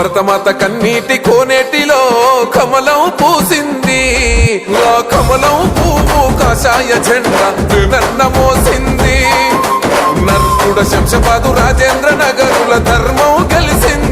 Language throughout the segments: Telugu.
భరతమాత కన్నీటి కోనేటిలో కమలం పూసింది. ఆ కమలం పువ్వు కాషాయ జెండా నన్న మోసింది. నర్కుడ శంషపాదు రాజేంద్ర నగరుల ధర్మం గెలిసింది.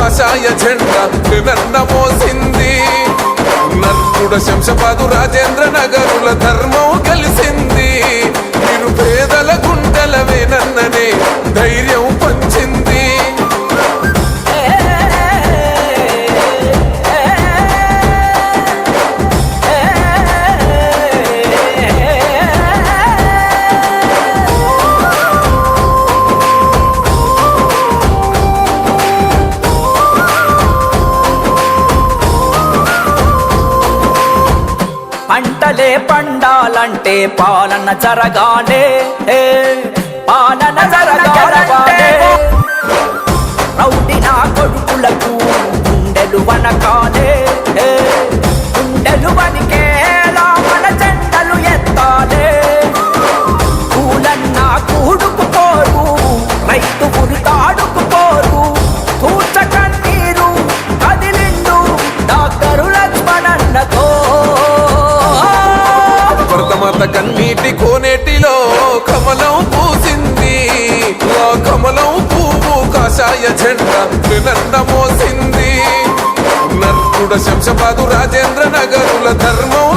కాషాయ జెండా నన్న మోసింది నర్కుడ శంషపాదు రాజేంద్ర నగరుల ధర్మం పంటలే పండాలంటే పాలన జరగాలే. ఏ, పాలన జరగాలే. రౌడి నా కొడుకులకు గుండెలు వనకాలే. భరతమాత కన్నీటి కోనేటిలో కమలం పూసింది. ఆ కమలం పువ్వు కాషాయ జెండ నన్న మోసింది. నర్కుడ శంశపాదు రాజేంద్ర నగరుల ధర్మం